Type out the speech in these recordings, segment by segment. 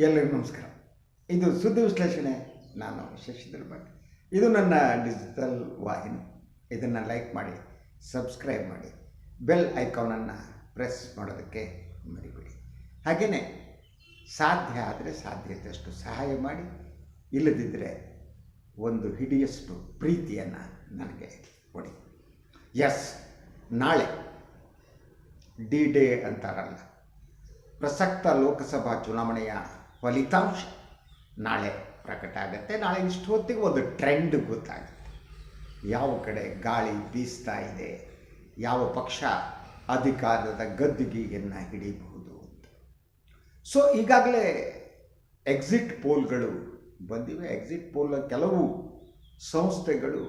ಎಲ್ಲರಿಗೂ ನಮಸ್ಕಾರ. ಇದು ಸುದ್ದಿ ವಿಶ್ಲೇಷಣೆ. ನಾನು ಶಶಿಧರ್ ಭಟ್ ಇದು ನನ್ನ ಡಿಜಿಟಲ್ ವಾಹಿನಿ. ಇದನ್ನು ಲೈಕ್ ಮಾಡಿ ಸಬ್ಸ್ಕ್ರೈಬ್ ಮಾಡಿ ಬೆಲ್ ಐಕಾನನ್ನು ಪ್ರೆಸ್ ಮಾಡೋದಕ್ಕೆ ಮರಿಬೇಡಿ. ಹಾಗೆಯೇ ಸಾಧ್ಯ ಆದರೆ ಸಾಧ್ಯತೆಯಷ್ಟು ಸಹಾಯ ಮಾಡಿ ಇಲ್ಲದಿದ್ದರೆ ಒಂದು ಹಿಡಿಯಷ್ಟು ಪ್ರೀತಿಯನ್ನು ನನಗೆ ಕೊಡಿ. ಎಸ್ ನಾಳೆ ಡಿ ಡೇ ಅಂತಾರಲ್ಲ. ಪ್ರಸಕ್ತ ಲೋಕಸಭಾ ಚುನಾವಣೆಯ ಫಲಿತಾಂಶ. ನಾಳೆ ಪ್ರಕಟ ಆಗುತ್ತೆ. ನಾಳೆ ಇಷ್ಟು ಹೊತ್ತಿಗೆ ಒಂದು ಟ್ರೆಂಡ್ ಗೊತ್ತಾಗುತ್ತೆ ಯಾವ ಕಡೆ ಗಾಳಿ ಬೀಸ್ತಾ ಇದೆ, ಯಾವ ಪಕ್ಷ ಅಧಿಕಾರದ ಗದ್ದುಗಿಯನ್ನು ಹಿಡಿಬಹುದು ಅಂತ. ಸೊ ಈಗಾಗಲೇ ಎಕ್ಸಿಟ್ ಪೋಲ್ಗಳು ಬಂದಿವೆ. ಎಕ್ಸಿಟ್ ಪೋಲ್ ಕೆಲವು ಸಂಸ್ಥೆಗಳು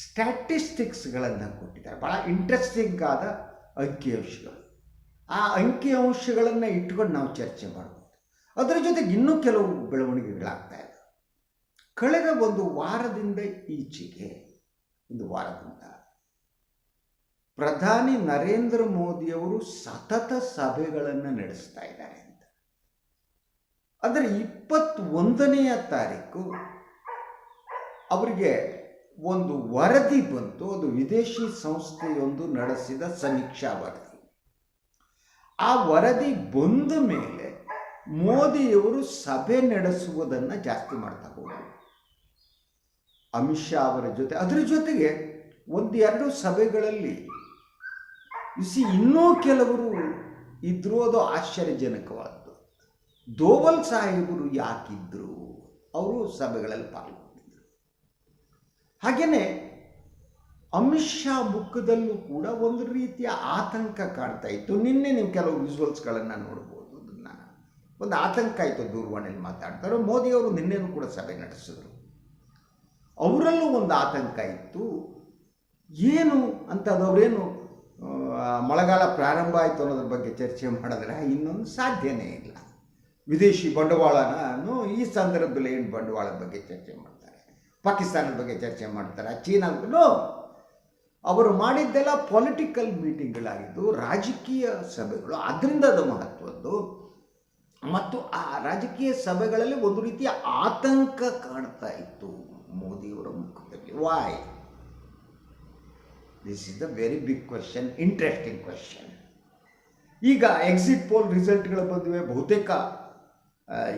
ಸ್ಟ್ಯಾಟಿಸ್ಟಿಕ್ಸ್ಗಳನ್ನು ಕೊಟ್ಟಿದ್ದಾರೆ. ಭಾಳ ಇಂಟ್ರೆಸ್ಟಿಂಗ್ ಆದ ಅಂಕಿಅಂಶಗಳು ಆ ಅಂಕಿಅಂಶಗಳನ್ನು ಇಟ್ಕೊಂಡು ನಾವು ಚರ್ಚೆ ಮಾಡ್ಬೋದು. ಅದರ ಜೊತೆಗೆ ಇನ್ನೂ ಕೆಲವು ಬೆಳವಣಿಗೆಗಳಾಗ್ತಾ ಇದೆ. ಕಳೆದ ಒಂದು ವಾರದಿಂದ ಈಚೆಗೆ, ಒಂದು ವಾರದಿಂದ ಪ್ರಧಾನಿ ನರೇಂದ್ರ ಮೋದಿಯವರು ಸತತ ಸಭೆಗಳನ್ನು ನಡೆಸ್ತಾ ಇದ್ದಾರೆ ಅಂತ. ಅಂದರೆ ಇಪ್ಪತ್ತೊಂದನೆಯ ತಾರೀಕು ಅವರಿಗೆ ಒಂದು ವರದಿ ಬಂತು, ಅದು ವಿದೇಶಿ ಸಂಸ್ಥೆಯೊಂದು ನಡೆಸಿದ ಸಮೀಕ್ಷಾ ವರದಿ. ಆ ವರದಿ ಬಂದ ಮೇಲೆ ಮೋದಿಯವರು ಸಭೆ ನಡೆಸುವುದನ್ನು ಜಾಸ್ತಿ ಮಾಡ್ತಾ ಹೋದರು. ಅಮಿತ್ ಶಾ ಅವರ ಜೊತೆ. ಅದರ ಜೊತೆಗೆ ಒಂದು ಎರಡು ಸಭೆಗಳಲ್ಲಿ ಇಸಿ ಇನ್ನೂ ಕೆಲವರು ಇದ್ರೋದು ಆಶ್ಚರ್ಯಜನಕವಾದ್ದು. ದೋವಲ್ ಸಾಹೇಬರು ಯಾಕಿದ್ರು? ಅವರು ಸಭೆಗಳಲ್ಲಿ ಪಾಲ್ಗೊಂಡಿದ್ದರು ಹಾಗೆಯೇ ಅಮಿತ್ ಶಾ ಮುಖದಲ್ಲೂ ಕೂಡ ಒಂದು ರೀತಿಯ ಆತಂಕ ಕಾಣ್ತಾ ಇತ್ತು. ನಿನ್ನೆ ನೀವು ಕೆಲವು ವಿಜುವಲ್ಸ್ಗಳನ್ನು ನೋಡ್ಬೋದು. ಒಂದು ಆತಂಕ ಆಯಿತು ದೂರವಾಣಿಯಲ್ಲಿ ಮಾತಾಡ್ತಾರೆ. ಮೋದಿಯವರು ನಿನ್ನೆನೂ ಕೂಡ ಸಭೆ ನಡೆಸಿದರು. ಅವರಲ್ಲೂ ಒಂದು ಆತಂಕ ಇತ್ತು. ಏನು ಅಂತ ಅವರೇನು ಮಳೆಗಾಲ ಪ್ರಾರಂಭ ಆಯಿತು ಅನ್ನೋದ್ರ ಬಗ್ಗೆ ಚರ್ಚೆ ಮಾಡಿದ್ರೆ ಇನ್ನೊಂದು ಸಾಧ್ಯನೇ ಇಲ್ಲ. ವಿದೇಶಿ ಬಂಡವಾಳನೂ ಈ ಸಂದರ್ಭದಲ್ಲಿ ಏನು ಬಂಡವಾಳದ ಬಗ್ಗೆ ಚರ್ಚೆ ಮಾಡ್ತಾರೆ? ಪಾಕಿಸ್ತಾನದ ಬಗ್ಗೆ ಚರ್ಚೆ ಮಾಡ್ತಾರೆ? ಚೀನಾದಲ್ಲೂ ಅವರು ಮಾಡಿದ್ದೆಲ್ಲ ಪೊಲಿಟಿಕಲ್ ಮೀಟಿಂಗ್ಗಳಾಗಿದ್ದು ರಾಜಕೀಯ ಸಭೆಗಳು. ಅದರಿಂದ ಅದು ಮಹತ್ವದ್ದು. ಮತ್ತು ಆ ರಾಜಕೀಯ ಸಭೆಗಳಲ್ಲಿ ಒಂದು ರೀತಿಯ ಆತಂಕ ಕಾಣ್ತಾ ಇತ್ತು ಮೋದಿಯವರ ಮುಖದಲ್ಲಿ. Why this is the very big question interesting question ಈಗ ಎಕ್ಸಿಟ್ ಪೋಲ್ ರಿಸಲ್ಟ್ಗಳು ಬಂದಿವೆ. ಬಹುತೇಕ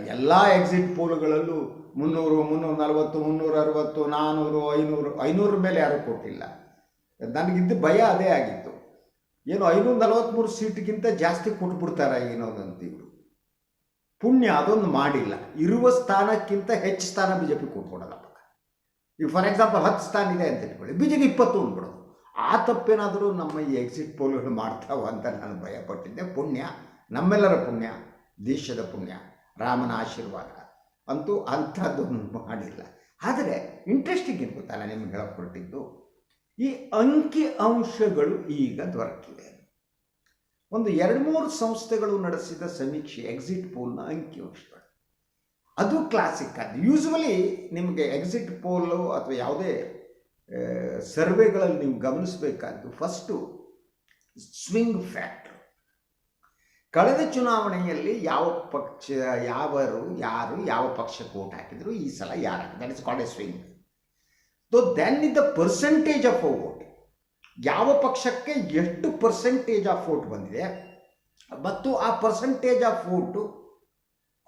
ಎಲ್ಲ ಎಕ್ಸಿಟ್ ಪೋಲ್ಗಳಲ್ಲೂ ಮುನ್ನೂರು, ಮುನ್ನೂರ ನಲವತ್ತು, ಮುನ್ನೂರ ಅರವತ್ತು ನಾನ್ನೂರು ಐನೂರು, ಐನೂರ ಮೇಲೆ ಯಾರೂ ಕೊಟ್ಟಿಲ್ಲ. ನನಗಿದ್ದ ಭಯ ಅದೇ ಆಗಿತ್ತು. ಏನು ಐನೂರ ನಲವತ್ತ್ಮೂರು ಸೀಟ್ಗಿಂತ ಜಾಸ್ತಿ ಕೊಟ್ಬಿಡ್ತಾರೆ ಏನೋದಂತ ಇವರು ಪುಣ್ಯ ಅದೊಂದು ಮಾಡಿಲ್ಲ. ಇರುವ ಸ್ಥಾನಕ್ಕಿಂತ ಹೆಚ್ಚು ಸ್ಥಾನ ಬಿ ಜೆ ಪಿ ಕೊಟ್ಕೊಡಲ್ಲಪ್ಪ ಈಗ ಫಾರ್ ಎಕ್ಸಾಂಪಲ್ ಹತ್ತು ಸ್ಥಾನ ಇದೆ ಅಂತ ಇಟ್ಕೊಳ್ಳಿ. ಬಿ ಜೆ ಪಿ ಇಪ್ಪತ್ತು ಅಂದ್ಬಿಡೋದು. ಆ ತಪ್ಪೇನಾದರೂ ನಮ್ಮ ಈ ಎಕ್ಸಿಟ್ ಪೋಲ್ಗಳು ಮಾಡ್ತಾವ ಅಂತ ನಾನು ಭಯಪಟ್ಟಿದ್ದೆ. ಪುಣ್ಯ. ನಮ್ಮೆಲ್ಲರ ಪುಣ್ಯ. ದೇಶದ ಪುಣ್ಯ. ರಾಮನ ಆಶೀರ್ವಾದ. ಅಂತೂ ಅಂಥದ್ದು ಮಾಡಿಲ್ಲ. ಆದರೆ ಇಂಟ್ರೆಸ್ಟಿಂಗ್ ಏನು ನಿಮ್ಗೆ ಹೇಳಕ್ಕೆ ಈ ಅಂಕಿ ಅಂಶಗಳು ಈಗ ದೊರಕಿವೆ ಒಂದು ಎರಡು ಮೂರು ಸಂಸ್ಥೆಗಳು ನಡೆಸಿದ ಸಮೀಕ್ಷೆ ಎಕ್ಸಿಟ್ ಪೋಲ್ನ ಅಂಕಿ ಅಂಶಗಳು ಅದು ಕ್ಲಾಸಿಕ್ ಅದು ಯೂಸ್ವಲಿ ನಿಮಗೆ ಎಕ್ಸಿಟ್ ಪೋಲು ಅಥವಾ ಯಾವುದೇ ಸರ್ವೆಗಳಲ್ಲಿ ನೀವು ಗಮನಿಸಬೇಕಾದ್ದು ಫಸ್ಟು ಸ್ವಿಂಗ್ ಫ್ಯಾಕ್ಟ್ರ್ ಕಳೆದ ಚುನಾವಣೆಯಲ್ಲಿ ಯಾವ ಪಕ್ಷ, ಯಾವರು, ಯಾರು, ಯಾವ ಪಕ್ಷಕ್ಕೆ ಓಟ್ ಹಾಕಿದ್ರು, ಈ ಸಲ ಯಾರು that is called a swing so then is the percentage of a vote ಯಾವ ಪಕ್ಷಕ್ಕೆ ಎಷ್ಟು ಪರ್ಸೆಂಟೇಜ್ ಆಫ್ ವೋಟ್ ಬಂದಿದೆ? ಮತ್ತು ಆ ಪರ್ಸೆಂಟೇಜ್ ಆಫ್ ವೋಟು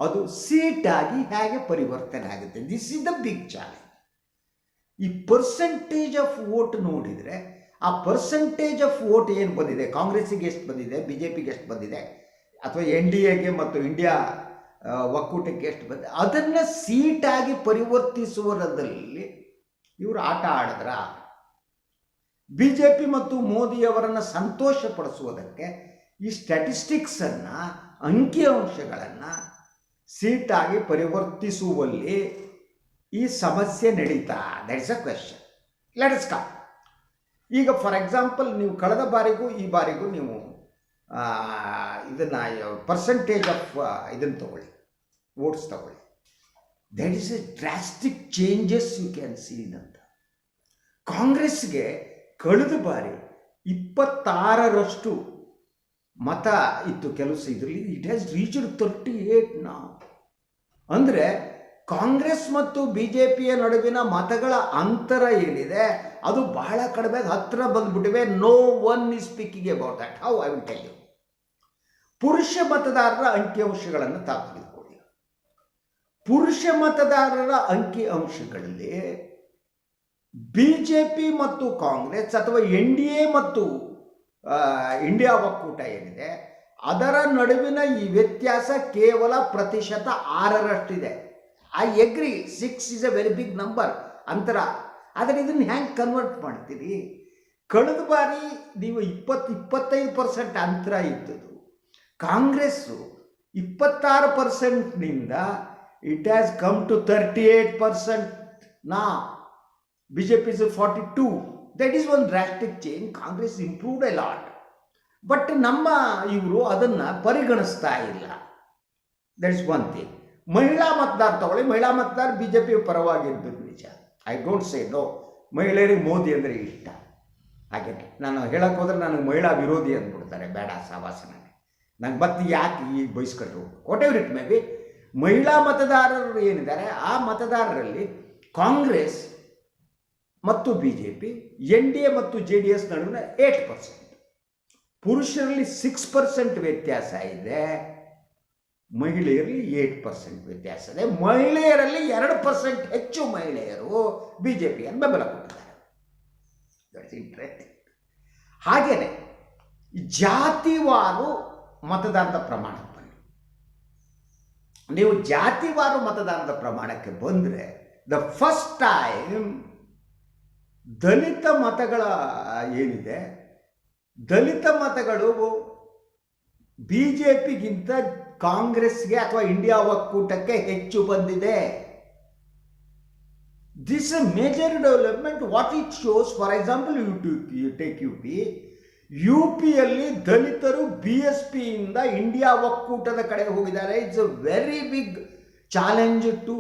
ಅದು ಸೀಟಾಗಿ ಹೇಗೆ ಪರಿವರ್ತನೆ ಆಗುತ್ತೆ? This is the big challenge ಈ ಪರ್ಸೆಂಟೇಜ್ ಆಫ್ ವೋಟ್ ನೋಡಿದರೆ, ಆ ಪರ್ಸೆಂಟೇಜ್ ಆಫ್ ವೋಟ್ ಏನು ಬಂದಿದೆ? ಕಾಂಗ್ರೆಸ್ಸಿಗೆ ಎಷ್ಟು ಬಂದಿದೆ? ಬಿ ಜೆ ಪಿಗೆ ಎಷ್ಟು ಬಂದಿದೆ? ಅಥವಾ ಎನ್ ಡಿ ಎಗೆ ಮತ್ತು ಇಂಡಿಯಾ ಒಕ್ಕೂಟಕ್ಕೆ ಎಷ್ಟು ಬಂದಿದೆ? ಅದನ್ನು ಸೀಟಾಗಿ ಪರಿವರ್ತಿಸುವುದರಲ್ಲಿ ಇವರು ಆಟ ಆಡಿದ್ರ? ಬಿ ಜೆ ಪಿ ಮತ್ತು ಮೋದಿಯವರನ್ನು ಸಂತೋಷಪಡಿಸುವುದಕ್ಕೆ ಈ ಸ್ಟ್ಯಾಟಿಸ್ಟಿಕ್ಸನ್ನು ಅಂಕಿಅಂಶಗಳನ್ನು ಸೀಟಾಗಿ ಪರಿವರ್ತಿಸುವಲ್ಲಿ ಈ ಸಮಸ್ಯೆ ನಡೀತಾ that is a question let's come ಈಗ ಫಾರ್ ಎಕ್ಸಾಂಪಲ್ ನೀವು ಕಳೆದ ಬಾರಿಗೂ ಈ ಬಾರಿಗೂ ನೀವು ಇದನ್ನು ಪರ್ಸೆಂಟೇಜ್ ಆಫ್ ಇದನ್ನು ತಗೊಳ್ಳಿ ವೋಟ್ಸ್ ತಗೊಳ್ಳಿ. That is a drastic changes you can seen ಅಂತ. ಕಾಂಗ್ರೆಸ್ಗೆ ಕಳೆದ ಬಾರಿ ಇಪ್ಪತ್ತಾರರಷ್ಟು ಮತ ಇತ್ತು ಕೆಲಸ ಇದರಲ್ಲಿ. It has reached thirty eight ನಾ ಅಂದರೆ ಕಾಂಗ್ರೆಸ್ ಮತ್ತು ಬಿ ಜೆ ಪಿಯ ನಡುವಿನ ಮತಗಳ ಅಂತರ ಏನಿದೆ, ಅದು ಬಹಳ ಕಡಿಮೆ ಹತ್ತಿರ ಬಂದ್ಬಿಟ್ಟಿವೆ. No one is speaking about that how I will tell you ಪುರುಷ ಮತದಾರರ ಅಂಕಿಅಂಶಗಳನ್ನು ತಾತ್ವಿಕೊಳ್ಳಿ ಪುರುಷ ಮತದಾರರ ಅಂಕಿ ಅಂಶಗಳಲ್ಲಿ ಬಿ ಜೆ ಪಿ ಮತ್ತು ಕಾಂಗ್ರೆಸ್ ಅಥವಾ ಎನ್ ಡಿ ಎ ಮತ್ತು ಇಂಡಿಯಾ ಒಕ್ಕೂಟ ಏನಿದೆ, ಅದರ ನಡುವಿನ ಈ ವ್ಯತ್ಯಾಸ ಕೇವಲ ಪ್ರತಿಶತ ಆರರಷ್ಟಿದೆ. I agree six is a very big number ಅಂತರ. ಆದರೆ ಇದನ್ನು ಹ್ಯಾಂಗೆ ಕನ್ವರ್ಟ್ ಮಾಡ್ತೀರಿ? ಕಳೆದ ಬಾರಿ ನೀವು ಇಪ್ಪತ್ತು, ಇಪ್ಪತ್ತೈದು ಪರ್ಸೆಂಟ್ ಅಂತರ ಇದ್ದದ್ದು. ಕಾಂಗ್ರೆಸ್ಸು ಇಪ್ಪತ್ತಾರು ಪರ್ಸೆಂಟ್ನಿಂದ it has come to thirty eight percent ನಾ B J P is forty two drastic change. One drastic a lot but ನಮ್ಮ ಇವರು ಅದನ್ನು ಪರಿಗಣಿಸ್ತಾ ಇಲ್ಲ. ದಟ್ ಇಸ್ ಒನ್ ಥಿಂಗ್ ಮಹಿಳಾ ಮತದಾರ ತಗೊಳ್ಳಿ. ಮಹಿಳಾ ಮತದಾರ ಬಿ ಜೆ ಪಿ ಪರವಾಗಿರ್ಬೇಕು ನಿಜ. ಐ ಡೋಂಟ್ ಸೇ ನೋ ಮಹಿಳೆಯರಿಗೆ ಮೋದಿ ಅಂದರೆ ಇಷ್ಟ. ಹಾಗೆ ನಾನು ಹೇಳಕ್ಕೆ ಹೋದ್ರೆ ನನಗೆ ಮಹಿಳಾ ವಿರೋಧಿ ಅಂದ್ಬಿಡ್ತಾರೆ. ಬೇಡ ಸಹವಾಸ ನಂಗೆ ಮತ್ತೆ ಯಾಕೆ ಈಗ ಬಯಸ್ಕೊಂಡ್ರು whatever it may be ಮಹಿಳಾ ಮತದಾರರು ಏನಿದ್ದಾರೆ, ಆ ಮತದಾರರಲ್ಲಿ ಕಾಂಗ್ರೆಸ್ ಮತ್ತು B J P N D A ಮತ್ತು ಜೆ ಡಿ ಎಸ್ ನಡುವಿನ ಏಟ್ ಪರ್ಸೆಂಟ್ ಪುರುಷರಲ್ಲಿ ಸಿಕ್ಸ್ ಪರ್ಸೆಂಟ್ ವ್ಯತ್ಯಾಸ ಇದೆ, ಮಹಿಳೆಯರಲ್ಲಿ ಏಟ್ ಪರ್ಸೆಂಟ್ ವ್ಯತ್ಯಾಸ ಇದೆ. ಮಹಿಳೆಯರಲ್ಲಿ ಎರಡು ಪರ್ಸೆಂಟ್ ಹೆಚ್ಚು ಮಹಿಳೆಯರು ಬಿ ಜೆ ಪಿಯನ್ನು ಬೆಂಬಲ ಕೊಟ್ಟಿದ್ದಾರೆ ಇಂಟ್ರೆಸ್ಟಿಂಗ್ ಹಾಗೆಯೇ ಜಾತಿವಾರು ಮತದಾನದ ಪ್ರಮಾಣಕ್ಕೆ ಬನ್ನಿ. ನೀವು ಜಾತಿವಾರು ಮತದಾನದ ಪ್ರಮಾಣಕ್ಕೆ ಬಂದರೆ ದ ಫಸ್ಟ್ ಟೈಮ್ ದಲಿತ ಮತಗಳ ಏನಿದೆ? ದಲಿತ ಮತಗಳು ಬಿ ಜೆ ಪಿಗಿಂತ ಕಾಂಗ್ರೆಸ್ಗೆ ಅಥವಾ ಇಂಡಿಯಾ ಒಕ್ಕೂಟಕ್ಕೆ ಹೆಚ್ಚು ಬಂದಿದೆ. This a major development what it shows for example U to U take U P U ಪಿಯಲ್ಲಿ ದಲಿತರು ಬಿ ಎಸ್ ಪಿಯಿಂದ ಇಂಡಿಯಾ ಒಕ್ಕೂಟದ ಕಡೆಗೆ ಹೋಗಿದ್ದಾರೆ. It's a very big challenge to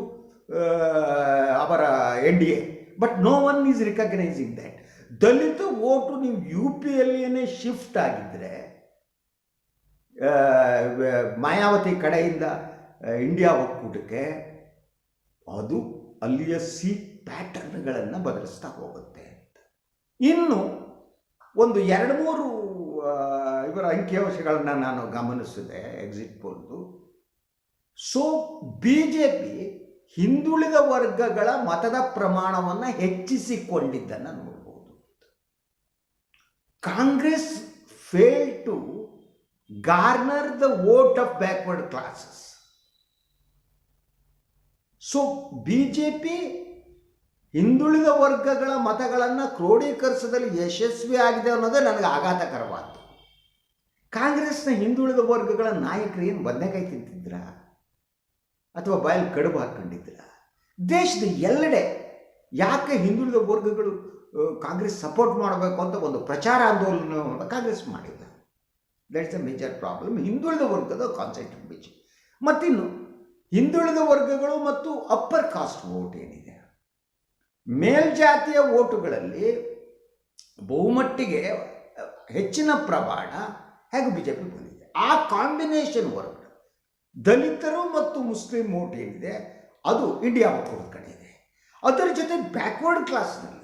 ಅವರ N D A but no one is recognizing that Dalit vote ನೀವು U ಪಿಯಲ್ಲಿಯೇ shift ಆಗಿದ್ದರೆ ಮಾಯಾವತಿ ಕಡೆಯಿಂದ ಇಂಡಿಯಾ ಒಕ್ಕೂಟಕ್ಕೆ ಅದು ಅಲ್ಲಿಯ ಸಿ ಪ್ಯಾಟರ್ನ್ಗಳನ್ನು ಬದಲಿಸ್ತಾ ಹೋಗುತ್ತೆ ಅಂತ. ಇನ್ನು ಒಂದು ಎರಡು ಮೂರು ಇವರ ಅಂಕಿಅಂಶಗಳನ್ನು ನಾನು ಗಮನಿಸಿದೆ ಎಕ್ಸಿಟ್ ಪೋಲ್ದು ಸೊ ಬಿ ಜೆ ಪಿ ಹಿಂದುಳಿದ ವರ್ಗಗಳ ಮತದ ಪ್ರಮಾಣವನ್ನು ಹೆಚ್ಚಿಸಿಕೊಂಡಿದ್ದನ್ನು ನೋಡ್ಬೋದು. Congress fail to garner the vote of backward classes so B J P ಹಿಂದುಳಿದ ವರ್ಗಗಳ ಮತಗಳನ್ನು ಕ್ರೋಢೀಕರಿಸದಲ್ಲಿ ಯಶಸ್ವಿ ಆಗಿದೆ ಅನ್ನೋದೇ ನನಗೆ ಆಘಾತಕರವಾದ್ದು. ಕಾಂಗ್ರೆಸ್ನ ಹಿಂದುಳಿದ ವರ್ಗಗಳ ನಾಯಕರು ಏನು ಬದನೆಕಾಯಿ ತಿಂತಿದ್ರ? ಅಥವಾ ಬಾಯಲ್ಲಿ ಕಡುಬು ಹಾಕ್ಕೊಂಡಿದ್ದೀರ ದೇಶದ ಎಲ್ಲೆಡೆ ಯಾಕೆ ಹಿಂದುಳಿದ ವರ್ಗಗಳು ಕಾಂಗ್ರೆಸ್ ಸಪೋರ್ಟ್ ಮಾಡಬೇಕು ಅಂತ ಒಂದು ಪ್ರಚಾರ ಆಂದೋಲನವನ್ನು ಕಾಂಗ್ರೆಸ್ ಮಾಡಿಲ್ಲ ದಟ್ಸ್ ಅ ಮೇಜರ್ ಪ್ರಾಬ್ಲಮ್ ಹಿಂದುಳಿದ ವರ್ಗದ ಕಾನ್ಸೆಪ್ಟ್ ಬಿಚ್ ಮತ್ತಿನ್ನು, ಹಿಂದುಳಿದ ವರ್ಗಗಳು ಮತ್ತು ಅಪ್ಪರ್ ಕಾಸ್ಟ್ ವೋಟ್ ಏನಿದೆ? ಮೇಲ್ಜಾತಿಯ ವೋಟುಗಳಲ್ಲಿ ಬಹುಮಟ್ಟಿಗೆ ಹೆಚ್ಚಿನ ಪ್ರಮಾಣ ಹೇಗೆ ಬಿ ಜೆ ಪಿ ಬಂದಿದೆ? ಆ ಕಾಂಬಿನೇಷನ್ ವರ್ಗ ದಲಿತರು ಮತ್ತು ಮುಸ್ಲಿಂ ವೋಟ್ ಏನಿದೆ, ಅದು ಇಂಡಿಯಾ ಒಕ್ಕೂಟದ ಕಡೆ ಇದೆ. ಅದರ ಜೊತೆ ಬ್ಯಾಕ್ವರ್ಡ್ ಕ್ಲಾಸ್ನಲ್ಲಿ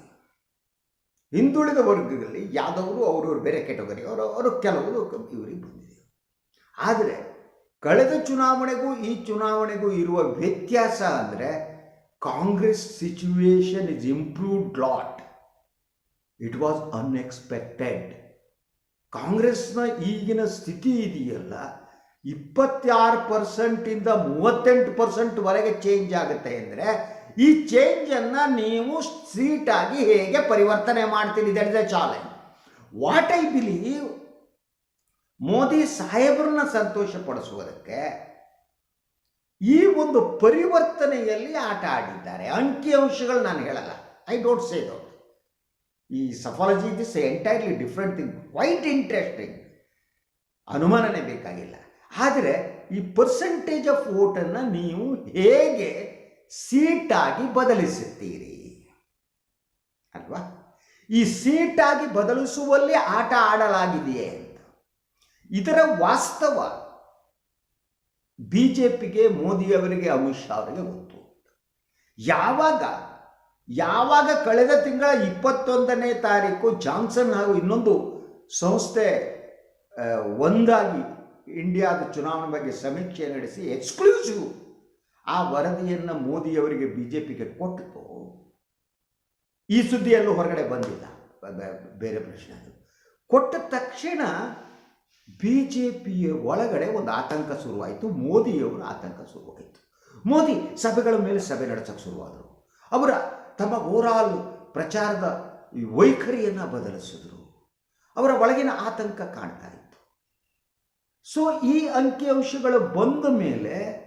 ಹಿಂದುಳಿದ ವರ್ಗದಲ್ಲಿ ಯಾದವರು ಅವರವರು ಬೇರೆ ಕೆಟಗರಿ ಅವರು ಅವರು ಕೆಲವರು ಇವರಿಗೆ ಬಂದಿದೆ. ಆದರೆ, ಕಳೆದ ಚುನಾವಣೆಗೂ ಈ ಚುನಾವಣೆಗೂ ಇರುವ ವ್ಯತ್ಯಾಸ ಅಂದರೆ Congress situation is improved lot it was unexpected ಕಾಂಗ್ರೆಸ್ನ ಈಗಿನ ಸ್ಥಿತಿ ಇದೆಯಲ್ಲ ಇಪ್ಪತ್ತಾರು ಪರ್ಸೆಂಟಿಂದ ಮೂವತ್ತೆಂಟು ಪರ್ಸೆಂಟ್ವರೆಗೆ ಚೇಂಜ್ ಆಗುತ್ತೆ ಅಂದರೆ, ಈ ಚೇಂಜನ್ನು ನೀವು ಸ್ಟ್ರೀಟಾಗಿ ಹೇಗೆ ಪರಿವರ್ತನೆ ಮಾಡ್ತೀರಿ? That is a challenge what I believe Modi ಸಾಹೇಬರನ್ನ ಸಂತೋಷಪಡಿಸುವುದಕ್ಕೆ ಈ ಒಂದು ಪರಿವರ್ತನೆಯಲ್ಲಿ ಆಟ ಆಡಿದ್ದಾರೆ. ಅಂಕಿಅಂಶಗಳು ನಾನು ಹೇಳಲ್ಲ. ಐ ಡೋಂಟ್ ಸೇ ದೋ ಈ psephology this entirely different thing quite interesting ಅನುಮಾನನೇ ಬೇಕಾಗಿಲ್ಲ. ಆದರೆ ಈ ಪರ್ಸೆಂಟೇಜ್ ಆಫ್ ವೋಟನ್ನು ನೀವು ಹೇಗೆ ಸೀಟಾಗಿ ಬದಲಿಸುತ್ತೀರಿ? ಅಲ್ವಾ? ಈ ಸೀಟಾಗಿ ಬದಲಿಸುವಲ್ಲಿ ಆಟ ಆಡಲಾಗಿದೆಯೇ ಅಂತ. ಇದರ ವಾಸ್ತವ ಬಿ ಜೆ ಪಿಗೆ ಮೋದಿಯವರಿಗೆ, ಅಮಿತ್ ಶಾ ಅವರಿಗೆ ಗೊತ್ತು. ಯಾವಾಗ ಯಾವಾಗ ಕಳೆದ ತಿಂಗಳ ಇಪ್ಪತ್ತೊಂದನೇ ತಾರೀಕು ಜಾನ್ಸನ್ ಹಾಗೂ ಇನ್ನೊಂದು ಸಂಸ್ಥೆ ಒಂದಾಗಿ ಇಂಡಿಯಾದ ಚುನಾವಣೆ ಬಗ್ಗೆ ಸಮೀಕ್ಷೆ ನಡೆಸಿ ಎಕ್ಸ್ಕ್ಲೂಸಿವ್. ಆ ವರದಿಯನ್ನು ಮೋದಿಯವರಿಗೆ ಬಿ ಜೆ ಪಿಗೆ ಕೊಟ್ಟಿತು ಈ ಸುದ್ದಿಯಲ್ಲೂ ಹೊರಗಡೆ ಬಂದಿಲ್ಲ. ಬೇರೆ ಪ್ರಶ್ನೆ ಅದು. ಕೊಟ್ಟ ತಕ್ಷಣ ಬಿ ಜೆ ಪಿಯ ಒಳಗಡೆ ಒಂದು ಆತಂಕ ಶುರುವಾಯಿತು, ಮೋದಿಯವರ ಆತಂಕ ಶುರುವಾಯಿತು. ಮೋದಿ ಸಭೆಗಳ ಮೇಲೆ ಸಭೆ ನಡೆಸೋಕ್ಕೆ ಶುರುವಾದರು. ಅವರ ತಮ್ಮ ಓವರಾಲ್ ಪ್ರಚಾರದ ವೈಖರಿಯನ್ನು ಬದಲಿಸಿದ್ರು. ಅವರ ಒಳಗಿನ ಆತಂಕ ಕಾಣ್ತಾ ಸೊ ಈ ಅಂಕಿಅಂಶಗಳು ಬಂದ ಮೇಲೆ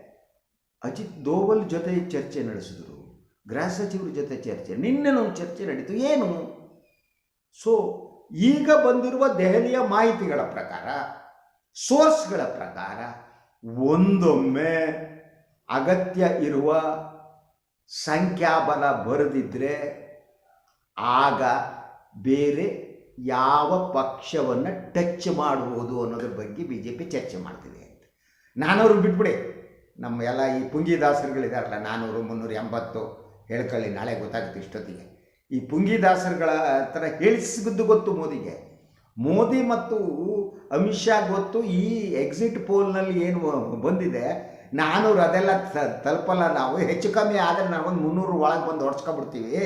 ಅಜಿತ್ ದೋವಲ್ ಜೊತೆ ಚರ್ಚೆ ನಡೆಸಿದರು. ಗೃಹ ಸಚಿವರ ಜೊತೆ ಚರ್ಚೆ. ನಿನ್ನೆ ನಾವು ಚರ್ಚೆ ನಡೀತು. ಏನು? ಸೊ ಈಗ ಬಂದಿರುವ ದೆಹಲಿಯ ಮಾಹಿತಿಗಳ ಪ್ರಕಾರ ಸೋರ್ಸ್ಗಳ ಪ್ರಕಾರ ಒಂದೊಮ್ಮೆ ಅಗತ್ಯ ಇರುವ ಸಂಖ್ಯಾಬಲ ಬರೆದಿದ್ರೆ ಆಗ ಬೇರೆ ಯಾವ ಪಕ್ಷವನ್ನು ಟಚ್ ಮಾಡ್ಬೋದು ಅನ್ನೋದ್ರ ಬಗ್ಗೆ ಬಿ ಜೆ ಪಿ ಚರ್ಚೆ ಮಾಡ್ತಿದೆ ಅಂತ. ನಾನವರು ಬಿಟ್ಬಿಡಿ. ನಮ್ಮ ಎಲ್ಲ ಈ ಪುಂಗಿದಾಸರುಗಳಿದಾರಲ್ಲ ನಾನ್ನೂರು ಮುನ್ನೂರ, ಎಂಬತ್ತು, ಹೇಳ್ಕೊಳ್ಳಿ, ನಾಳೆ ಗೊತ್ತಾಗುತ್ತೆ ಇಷ್ಟೊತ್ತಿಗೆ. ಈ ಪುಂಗಿದಾಸರುಗಳ ಥರ ಹೇಳಿಸಿದ್ದು ಗೊತ್ತು ಮೋದಿಗೆ. ಮೋದಿ ಮತ್ತು ಅಮಿತ್ ಶಾ ಗೊತ್ತು ಈ ಎಕ್ಸಿಟ್ ಪೋಲ್ನಲ್ಲಿ ಏನು ಬಂದಿದೆ, ನಾನೂರು ಅದೆಲ್ಲ ತಲುಪಲ್ಲ ನಾವು, ಹೆಚ್ಚು ಕಮ್ಮಿ ಆದರೆ ನಾವೊಂದು ಮುನ್ನೂರು ಒಳಗೆ ಬಂದು ಹೊಡ್ಸ್ಕೊಬಿಡ್ತೀವಿ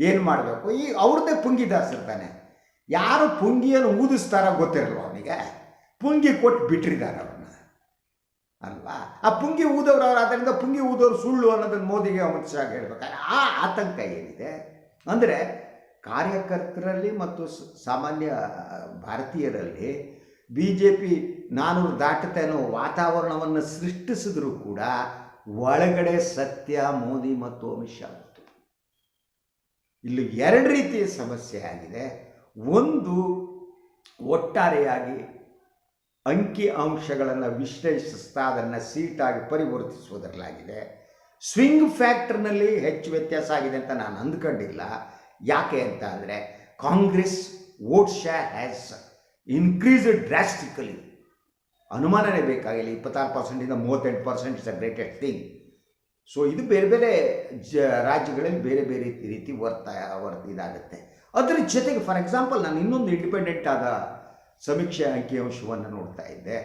ಏನು ಮಾಡಬೇಕು? ಈ ಅವ್ರದ್ದೇ ಪುಂಗಿದಾಸರು ತಾನೆ. ಯಾರು ಪುಂಗಿಯನ್ನು ಊದಿಸ್ತಾರೋ ಗೊತ್ತಿರಲ್ವ ಅವನಿಗೆ. ಪುಂಗಿ ಕೊಟ್ಟು ಬಿಟ್ಟಿದ್ದಾರೆ ಅವ್ರನ್ನ ಅಲ್ವಾ? ಆ ಪುಂಗಿ ಊದವ್ರು ಅವ್ರು ಅದರಿಂದ ಪುಂಗಿ ಊದೋರು ಸುಳ್ಳು ಅನ್ನೋದನ್ನು ಮೋದಿಗೆ ಅಮಿತ್ ಶಾ ಹೇಳ್ಬೇಕಾದ್ರೆ ಆ ಆತಂಕ ಏನಿದೆ? ಅಂದರೆ ಕಾರ್ಯಕರ್ತರಲ್ಲಿ ಮತ್ತು ಸಾಮಾನ್ಯ ಭಾರತೀಯರಲ್ಲಿ ಬಿ ಜೆ ಪಿ ನಾನೂರು ದಾಟುತ್ತೆ ಅನ್ನೋ ವಾತಾವರಣವನ್ನು ಸೃಷ್ಟಿಸಿದ್ರೂ ಕೂಡ ಒಳಗಡೆ ಸತ್ಯ, ಮೋದಿ ಮತ್ತು ಅಮಿತ್ ಶಾ ಇಲ್ಲಿ ಎರಡು ರೀತಿಯ ಸಮಸ್ಯೆ ಆಗಿದೆ. ಒಂದು ಒಟ್ಟಾರೆಯಾಗಿ ಅಂಕಿ ಅಂಶಗಳನ್ನು ವಿಶ್ಲೇಷಿಸ್ತಾ ಅದನ್ನು ಸೀಟಾಗಿ ಪರಿವರ್ತಿಸುವುದರಲ್ಲಾಗಿದೆ. ಸ್ವಿಂಗ್ ಫ್ಯಾಕ್ಟರ್ನಲ್ಲಿ ಹೆಚ್ಚು ವ್ಯತ್ಯಾಸ ಆಗಿದೆ ಅಂತ ನಾನು ಅಂದ್ಕೊಂಡಿಲ್ಲ. ಯಾಕೆ ಅಂತ ಅಂದರೆ Congress vote share has increased drastically ಅನುಮಾನನೇ ಬೇಕಾಗಿಲ್ಲ. ಇಪ್ಪತ್ತಾರು ಪರ್ಸೆಂಟಿಂದ ಮೂವತ್ತೆಂಟು percent is a greatest thing so ಇದು ಬೇರೆ ಬೇರೆ ಜ ರಾಜ್ಯಗಳಲ್ಲಿ ಬೇರೆ ಬೇರೆ ರೀತಿ ರೀತಿ ವರ್ತ ವರ್ತ ಇದಾಗುತ್ತೆ ಅದರ ಜೊತೆಗೆ ಫಾರ್ ಎಕ್ಸಾಂಪಲ್ ನಾನು ಇನ್ನೊಂದು ಇಂಡಿಪೆಂಡೆಂಟ್ ಆದ ಸಮೀಕ್ಷೆ ಅಂಕಿಅಂಶವನ್ನು ನೋಡ್ತಾ ಇದ್ದೆ.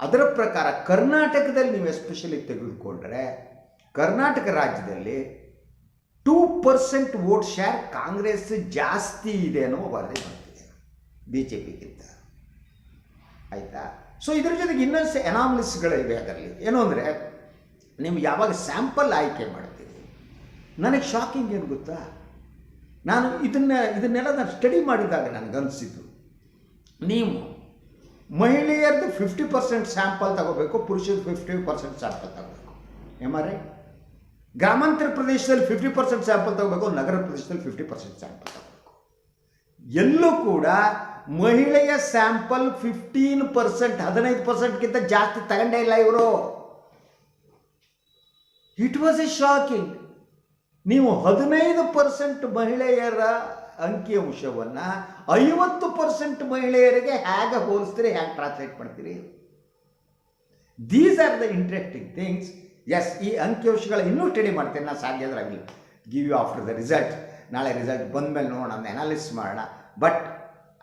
ಅದರ ಪ್ರಕಾರ ಕರ್ನಾಟಕದಲ್ಲಿ ನೀವು ಎಸ್ಪೆಷಲಿ ತೆಗೆದುಕೊಂಡ್ರೆ, ಕರ್ನಾಟಕ ರಾಜ್ಯದಲ್ಲಿ two percent vote share Congress ಜಾಸ್ತಿ ಇದೆ ಅನ್ನೋ ವರದಿ ಬರ್ತಿದೆ ಬಿ ಜೆ ಪಿಗಿಂತ ಆಯಿತಾ? ಸೊ ಇದ್ರ ಜೊತೆಗೆ ಇನ್ನೊಂದು ಎನಾಮಲಿಸ್ಗಳಿವೆ ಅದರಲ್ಲಿ. ಏನು ಅಂದರೆ, ನೀವು ಯಾವಾಗ ಸ್ಯಾಂಪಲ್ ಆಯ್ಕೆ ಮಾಡ್ತೀರಿ? ನನಗೆ ಶಾಕಿಂಗ್ ಏನು ಗೊತ್ತಾ? ನಾನು ಇದನ್ನ ಇದನ್ನೆಲ್ಲ ನಾನು ಸ್ಟಡಿ ಮಾಡಿದಾಗ ನನಗನ್ಸಿದ್ದು ನೀವು ಮಹಿಳೆಯರದ್ದು ಫಿಫ್ಟಿ ಪರ್ಸೆಂಟ್ ಸ್ಯಾಂಪಲ್ ತಗೋಬೇಕು ಪುರುಷರದ್ದು ಫಿಫ್ಟಿ ಪರ್ಸೆಂಟ್ ಸ್ಯಾಂಪಲ್ ತಗೋಬೇಕು. ಏಮಾರೆ ಗ್ರಾಮಾಂತರ ಪ್ರದೇಶದಲ್ಲಿ ಫಿಫ್ಟಿ ಪರ್ಸೆಂಟ್ ಸ್ಯಾಂಪಲ್ ತಗೋಬೇಕು, ನಗರ ಪ್ರದೇಶದಲ್ಲಿ ಫಿಫ್ಟಿ ಪರ್ಸೆಂಟ್ ಸ್ಯಾಂಪಲ್ ತಗೋಬೇಕು. ಎಲ್ಲೂ ಕೂಡ ಮಹಿಳೆಯ ಸ್ಯಾಂಪಲ್ ಫಿಫ್ಟೀನ್ ಪರ್ಸೆಂಟ್ ಹದಿನೈದು ಪರ್ಸೆಂಟ್ಗಿಂತ ಜಾಸ್ತಿ ತಗೊಂಡೇ ಇಲ್ಲ ಇವರು. ಇಟ್ ವಾಸ್ ಎ ಶಾಕಿಂಗ್ ನೀವು ಹದಿನೈದು ಪರ್ಸೆಂಟ್ ಮಹಿಳೆಯರ ಅಂಕಿಅಂಶವನ್ನು ಐವತ್ತು ಪರ್ಸೆಂಟ್ ಮಹಿಳೆಯರಿಗೆ ಹೇಗೆ ಹೋಲಿಸ್ತೀರಿ, ಹೇಗೆ ಟ್ರಾನ್ಸ್ಲೇಟ್ ಮಾಡ್ತೀರಿ? These are the interesting things as ಈ ಅಂಕಿಅಂಶಗಳ ಇನ್ನೂ ಸ್ಟಡಿ ಮಾಡ್ತೇನೆ ನಾನು ಸಾಧ್ಯ ಆದ್ರೆ ಆಗಲಿ. Give you after the result ನಾಳೆ ರಿಸಲ್ಟ್ ಬಂದ ಮೇಲೆ ನೋಡೋಣ, ಅದನ್ನ ಅನಾಲಿಸ್ ಮಾಡೋಣ. But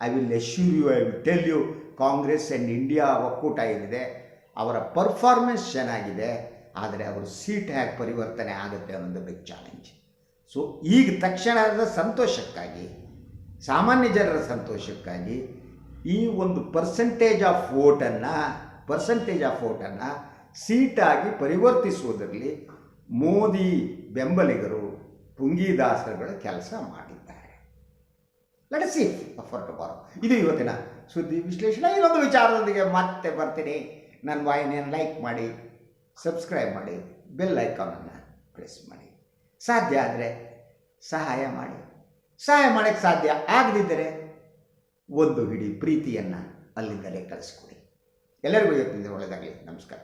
I will assure you I will tell you Congress and India ಒಕ್ಕೂಟ ಏನಿದೆ, ಅವರ ಪರ್ಫಾರ್ಮೆನ್ಸ್ ಚೆನ್ನಾಗಿದೆ, ಆದರೆ ಅವರು ಸೀಟ್ ಹೇಗೆ ಪರಿವರ್ತನೆ ಆಗುತ್ತೆ ಅನ್ನೋದು ಬಿಗ್ ಚಾಲೆಂಜ್ ಸೊ ಈಗ ತಕ್ಷಣದ ಸಂತೋಷಕ್ಕಾಗಿ, ಸಾಮಾನ್ಯ ಜನರ ಸಂತೋಷಕ್ಕಾಗಿ, ಈ ಒಂದು ಪರ್ಸೆಂಟೇಜ್ ಆಫ್ ವೋಟನ್ನು ಪರ್ಸೆಂಟೇಜ್ ಆಫ್ ವೋಟನ್ನು ಸೀಟಾಗಿ ಪರಿವರ್ತಿಸುವುದರಲ್ಲಿ ಮೋದಿ ಬೆಂಬಲಿಗರು ಪುಂಗಿದಾಸರುಗಳು ಕೆಲಸ ಮಾಡಿದ್ದಾರೆ. ನಡೆಸಿ ಅಫರ್ಟ್ ಫಾರ್ ಟುಮಾರೋ ಇದು ಇವತ್ತಿನ ಸುದ್ದಿ ವಿಶ್ಲೇಷಣೆ. ಇನ್ನೊಂದು ವಿಚಾರದೊಂದಿಗೆ ಮತ್ತೆ ಬರ್ತೀನಿ. ನನ್ನ ವಾಹಿನಿಯನ್ನು ಲೈಕ್ ಮಾಡಿ ಸಬ್ಸ್ಕ್ರೈಬ್ ಮಾಡಿ ಬೆಲ್ ಐಕಾನನ್ನು ಪ್ರೆಸ್ ಮಾಡಿ. ಸಾಧ್ಯ ಆದರೆ ಸಹಾಯ ಮಾಡಿ. ಸಹಾಯ ಮಾಡೋಕ್ಕೆ ಸಾಧ್ಯ ಆಗದಿದ್ದರೆ ಒಂದು ಹಿಡಿ ಪ್ರೀತಿಯನ್ನು ಅಲ್ಲಿಂದಲೇ ಕಳಿಸ್ಕೊಡಿ. ಎಲ್ಲರಿಗೂ ಇವತ್ತಿನ ಒಳ್ಳೆಯದಾಗಲಿ ನಮಸ್ಕಾರ.